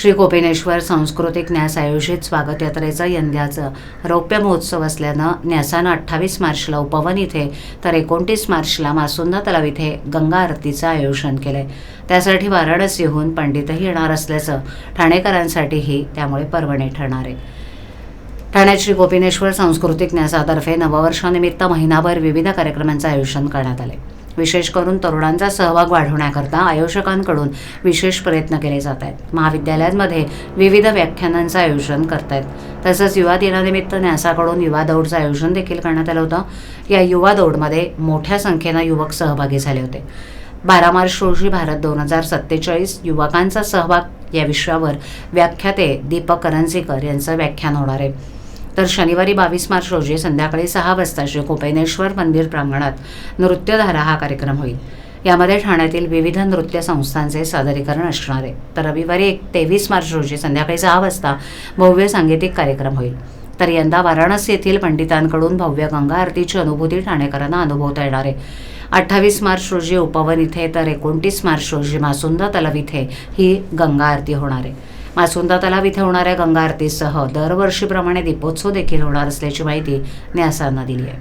श्री कोपिनेश्वर सांस्कृतिक न्यास आयोजित स्वागत यात्रेचं यंदाचं रौप्य महोत्सव असल्यानं न्यासानं अठ्ठावीस मार्चला उपवन इथे तर एकोणतीस मार्चला मासुंदा तलाव इथे गंगा आरतीचं आयोजन केलंय. त्यासाठी वाराणसीहून पंडितही येणार असल्याचं ठाणेकरांसाठीही त्यामुळे पर्वणी ठरणार आहे. ठाण्यात श्री गोपिनेश्वर सांस्कृतिक न्यासातर्फे नववर्षानिमित्त महिनाभर विविध कार्यक्रमांचं आयोजन करण्यात आले विशेष करून तरुणांचा सहभाग वाढवण्याकरता आयोजकांकडून विशेष प्रयत्न केले जात आहेत. महाविद्यालयांमध्ये विविध व्याख्यानांचं आयोजन करत आहेत. तसंच युवा दिनानिमित्त न्यासाकडून युवा दौडचं आयोजन देखील करण्यात आलं होतं. या युवा दौडमध्ये मोठ्या संख्येनं युवक सहभागी झाले होते. बारा मार्च रोजी भारत दोन हजार सत्तेचाळीस युवकांचा सहभाग या विषयावर व्याख्याते दीपक करंजीकर यांचं व्याख्यान होणार आहे. तर शनिवारी बावीस मार्च रोजी संध्याकाळी सहा वाजता श्री कोपेनेश्वर मंदिर प्रांगणात नृत्यधारा हा कार्यक्रम होईल. यामध्ये ठाण्यातील विविध नृत्य संस्थांचे सादरीकरण असणार आहे. तर रविवारी एक तेवीस मार्च रोजी संध्याकाळी सहा वाजता भव्य सांगीतिक कार्यक्रम होईल. तर यंदा वाराणसी येथील पंडितांकडून भव्य गंगा आरतीची अनुभूती ठाणेकरांना अनुभवता येणार आहे. अठ्ठावीस मार्च रोजी उपवन इथे तर एकोणतीस मार्च रोजी मासुंदा तलाव इथे ही गंगा आरती होणार आहे. मासुंदा तलाव इथे होणाऱ्या गंगा आरतीसह दरवर्षीप्रमाणे दीपोत्सव देखील होणार असल्याची माहिती न्यासानं दिली आहे.